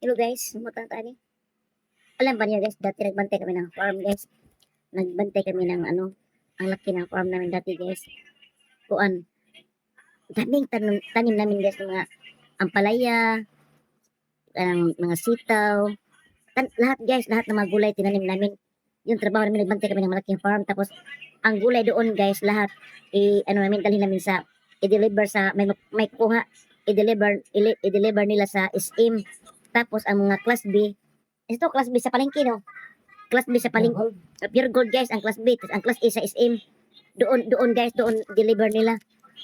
Hello guys, sumutan tani. Alam ba niyo guys, dati nagbantay kami ng farm guys. Nagbantay kami ng ano, ang laki ng farm namin dati guys. Kuan, daming tanim, tanim namin guys, mga ampalaya, ang mga sitaw, tan, lahat guys, lahat ng mga gulay tinanim namin. Yung trabaho namin, nagbantay kami ng malaking farm. Tapos, ang gulay doon guys, lahat, i, ano namin, dalhin namin sa, i-deliver sa, may, may kuha, i-deliver, i-deliver nila sa SM. Tapos, ang mga class B, ito, class B sa palengke, no? Class B sa palengke. Pure gold, guys, ang class B. Tapos, ang class A sa SM. Doon, doon, guys, doon, deliver nila.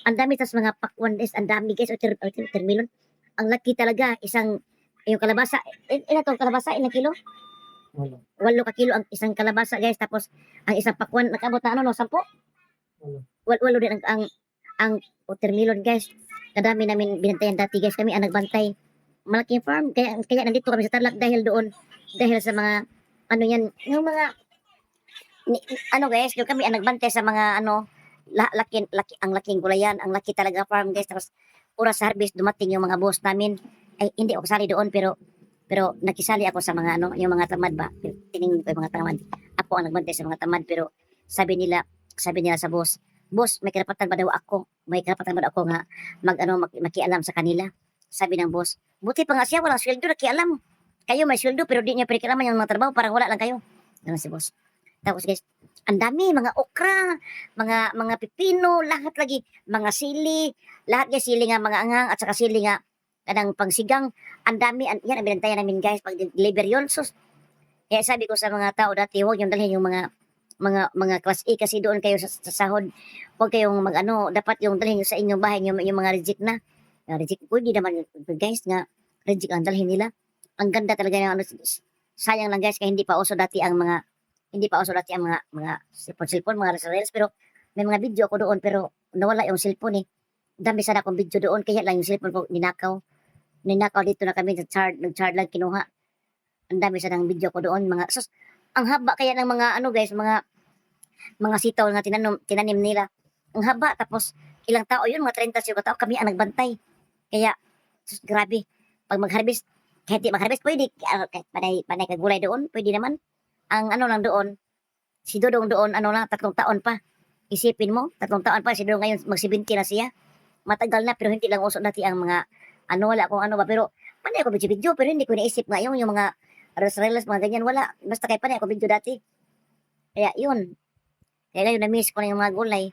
Ang dami, tapos mga pakwan, guys, ang dami, guys, o, ter, o ter, termilon. Ang laki talaga, isang, yung kalabasa, il- ilan tong kalabasa, ilang kilo? Wala. Walo ka kilo ang isang kalabasa, guys. Tapos, ang isang pakwan, nakabot na ano, no, sampo? Walo. Wal, walo din ang, ang, ang watermelon, guys. Kadami namin binantayan dati, guys. Kami ang nagbantay. Malaking farm. Kaya, kaya nandito kami sa Tarlac dahil doon. Dahil sa mga, ano yan, yung mga, ni, ano guys, yung kami ang nagbantay sa mga, ano, la, laki, laki, ang laking gulayan, ang laki talaga farm, guys. Tapos, oras sa harvest, dumating yung mga boss namin. Ay, hindi ako kasali doon, pero, pero nakisali ako sa mga, ano, yung mga tamad ba? Tiningin ko yung mga tamad. Ako ang nagbantay sa mga tamad, pero sabi nila, sabi nila sa boss, boss, may karapatan ba daw ako? May karapatan ba daw ako nga mag, ano, mak- makialam sa kanila? Sabi ng boss, buti pa nga siya, walang sweldo, nakialam. Kayo may sweldo, pero di niya pinikilaman yung mga trabaho, parang wala lang kayo. Ganun si boss. Tapos guys, ang dami, mga okra, mga mga pipino, lahat lagi, mga sili, lahat guys, sili nga mga angang, at saka sili nga kanang pangsigang, ang dami, an, yan ang binantayan namin guys, pag deliver yun, sus. Kaya sabi ko sa mga tao dati, huwag yung dalhin yung mga mga mga class A kasi doon kayo sa, sa sahod. Huwag kayong mag-ano, dapat yung dalhin sa inyong bahay yung, yung mga reject na. Uh, reject, pwede naman guys nga, reject ang dalhin nila. Ang ganda talaga ng ano, sayang lang guys, kaya hindi pa uso dati ang mga, hindi pa uso dati ang mga, mga cellphone-cellphone, mga reels, pero may mga video ako doon, pero nawala yung cellphone eh. Dami sana akong video doon, kaya lang yung cellphone ko ninakaw. Ninakaw dito na kami, nag-charge, nag-charge lang kinuha. Ang dami sanang video ko doon, mga, sus, ang haba kaya ng mga ano guys, mga mga sitaw nga tinanim, tinanim nila. Ang haba, tapos ilang tao yun, mga 30 siyo tao, kami ang nagbantay. Kaya, sus, grabe, pag mag-harvest, kahit di mag-harvest, pwede, ah, kahit panay, panay kagulay doon, pwede naman. Ang ano lang doon, si Dodong doon, ano lang, tatlong taon pa. Isipin mo, tatlong taon pa, si Dodong ngayon, mag-70 na siya. Matagal na, pero hindi lang uso dati ang mga, ano, wala akong ano ba, pero, panay ako video-video, pero hindi ko naisip ngayon, yung mga, reels, mga ganyan, wala. Basta kay panay ako video dati. Kaya, yun, kaya ngayon, na-miss ko na yung mga gulay.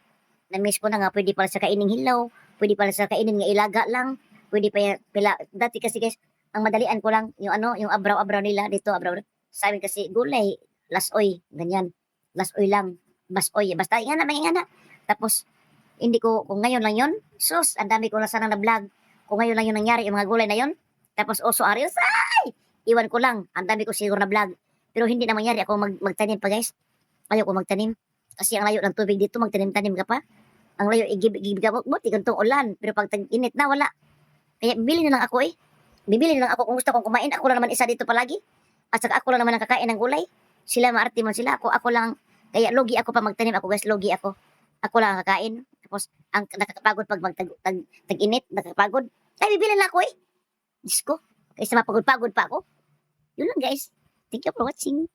Na-miss ko na nga, pwede pala sa kaining hilaw, pwede pala sa kainin nga ilaga lang, pwede pa pila, dati kasi guys, ang madalian ko lang, yung ano, yung abraw-abraw nila, dito abraw, sa amin kasi gulay, lasoy, ganyan, lasoy lang, basoy, basta nga na, may nga na. Tapos, hindi ko, kung ngayon lang yun, sus, ang dami ko na sana na vlog, kung ngayon lang yun nangyari, yung mga gulay na yun, tapos oso arios, ay, iwan ko lang, ang dami ko siguro na vlog, pero hindi na mangyari. Ako mag, magtanim pa guys, ayaw ko magtanim, kasi ang layo ng tubig dito, magtanim-tanim ka pa. Ang layo, igib-igib ka mo, buti ganitong ulan. Pero pag tag-init na, wala. Kaya bibili na lang ako eh. Bibili na lang ako kung gusto kong kumain. Ako lang naman isa dito palagi. At saka ako lang naman ang kakain ng gulay. Sila maarte man sila. Ako, ako lang. Kaya logi ako pa magtanim. Ako guys, logi ako. Ako lang ang kakain. Tapos, ang nakakapagod pag magtag, tag, tag-init, nakakapagod. Ay, bibili na ako eh. Diyos ko. Kaysa mapagod-pagod pa ako. Yun lang guys. Thank you for watching.